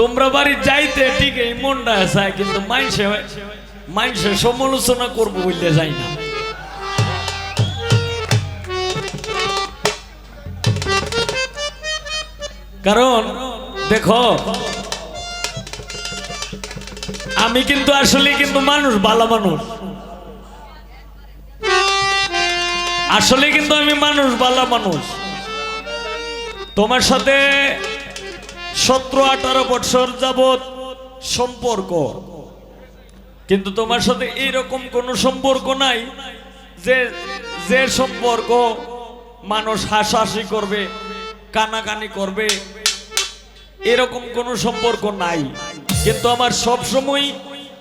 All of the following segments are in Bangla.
তোমরা বাড়ি যাইতে ঠিক এই মনটা চায়, কিন্তু মাইসে মাইসে সমালোচনা করব বলতে যাই না। কারণ, দেখো, আমি কিন্তু আসলে কিন্তু মানুষ ভালো মানুষ। আসলে কিন্তু আমি মানুষ ভালো মানুষ। তোমার সাথে সতেরো আঠারো বছর যাবৎ সম্পর্ক। কিন্তু তোমার সাথে এইরকম কোনো সম্পর্ক নাই যে যে সম্পর্ক মানুষ হাসাহাসি করবে, কানাকানি করবে, এরকম কোনো সম্পর্ক নাই। কিন্তু আমার সব সময়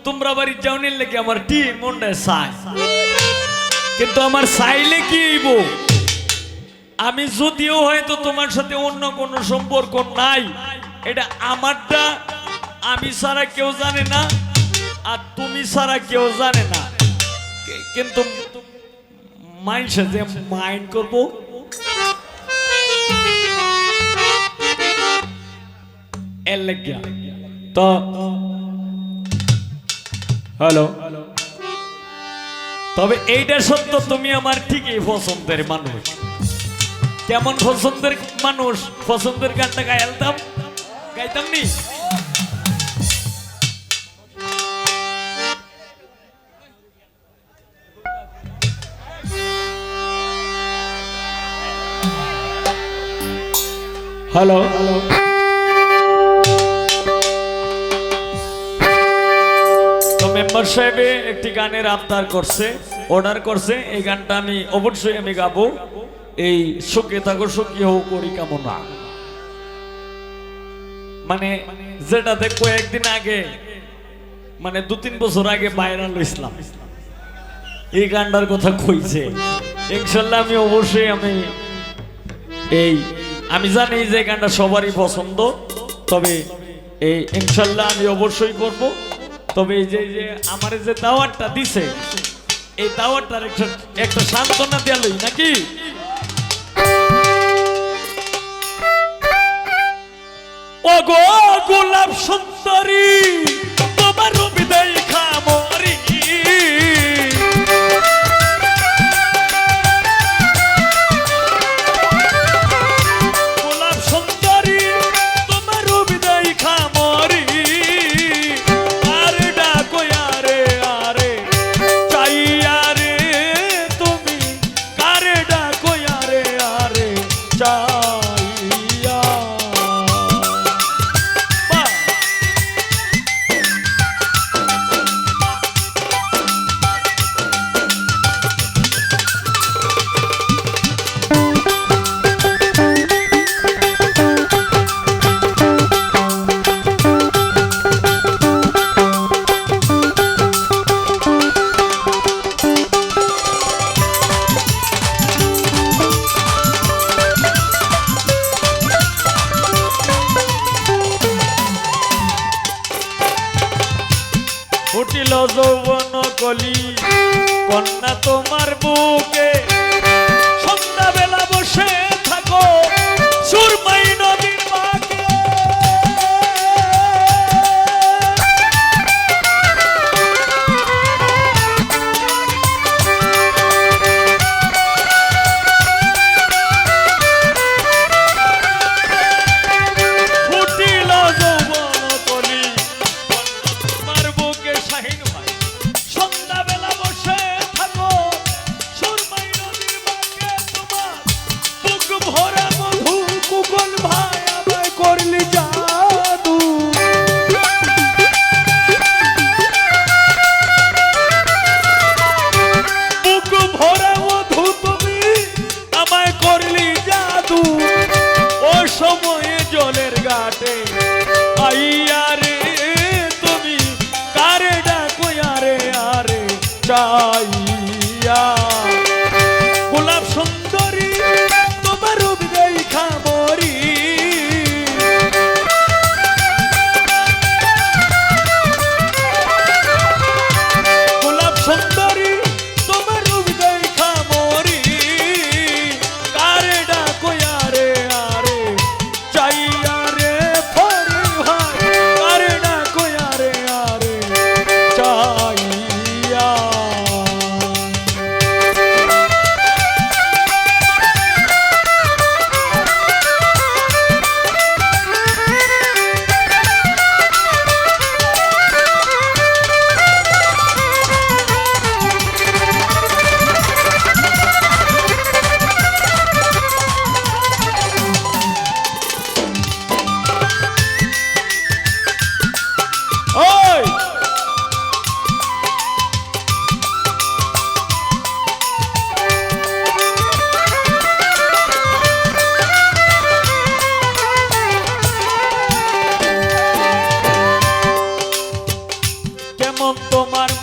তোমরা বাড়ি যাওনির লেগে আমার টি মনটা চায়? কিন্তু আমার চাইলে কি হইব? আমি যদিও হয়তো তোমার সাথে অন্য কোনো সম্পর্ক নাই এটা আমারটা, আমি ছাড়া কেউ জানে না, আর তুমি ছাড়া কেউ জানে না। কিন্তু মাইন্ডসে যে মাইন্ড করব তো, হ্যালো। তবে এইটা সত্য, তুমি আমার ঠিকই পছন্দের মানুষ। কেমন পছন্দের মানুষ, পছন্দের গানটা গাইতাম গাইতাম নি হ্যালো তো মেম্বার সাহেবে একটি গানের আবদার করছে অর্ডার করছে এই গানটা আমি অবশ্যই আমি গাবো। এই সুখে থাকো সুখী হোক করি কামনা। মানে যেটাতে কয়েকদিন আগে মানে দু তিন বছর আগে ভাইরাল ইসলাম এই গানটার কথা কইছে। ইনশাল্লাহ আমি অবশ্যই আমি এই, আমি জানি যে গানটা সবারই পছন্দ, তবে এই ইনশাল্লাহ আমি অবশ্যই করব। তবে এই যে যে আমার যে দাওয়াতটা দিছে, এই দাওয়াতটার একটা একটা সান্ত্বনা দেয়ালই নাকি? ও গো গোলাপ সুন্দরী তোমার বিদায় ফুটিল যৌবন কলি। কন্যা তোমার বুকে সন্ধ্যাবেলা বসে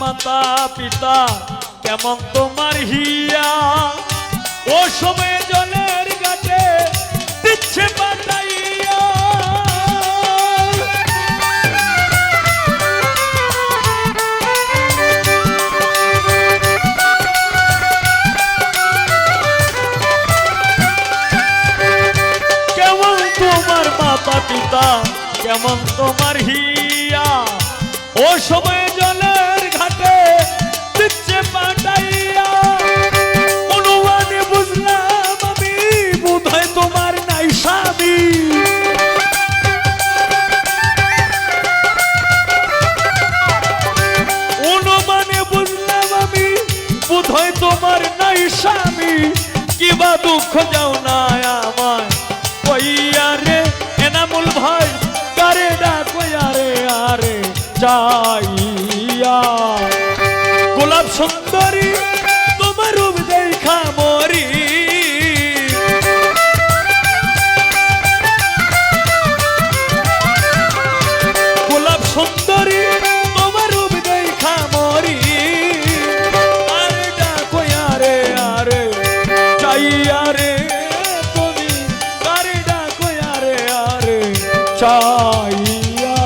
মাতা পিতা, কেমন তোমার হিয়া? ও সময়ে জলের গাছে দিচ্ছে কেমন তোমার মাতা পিতা, কেমন তোমার হিয়া? ও সময় জলের যাও না আমায়। কইয়া রে এনামুল ভাই কারে ডাকইয়া রে আরে যাইয়া। গোলাপ সুন্দরী চাইয়া।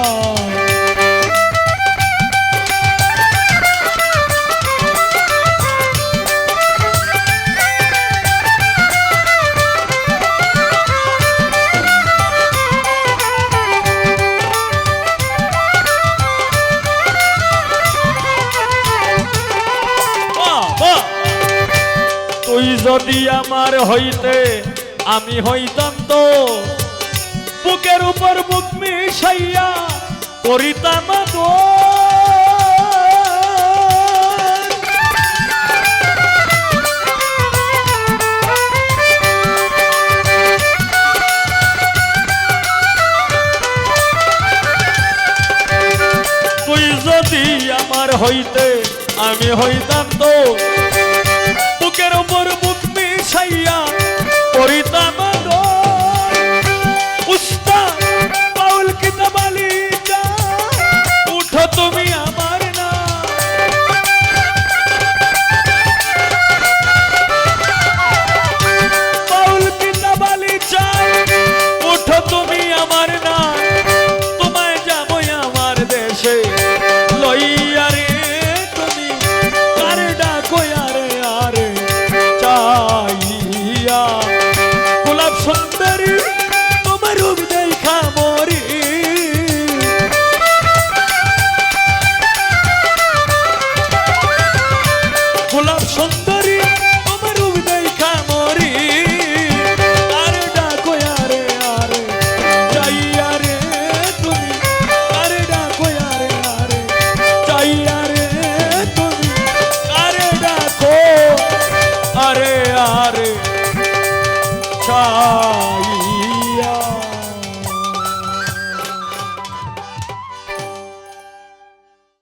তুই যদি আমার হইতে আমি হইতাম তো বুকের উপর বুক মিশাইয়া করিতাম তুই যদি আমার হইতে আমি হইতাম তো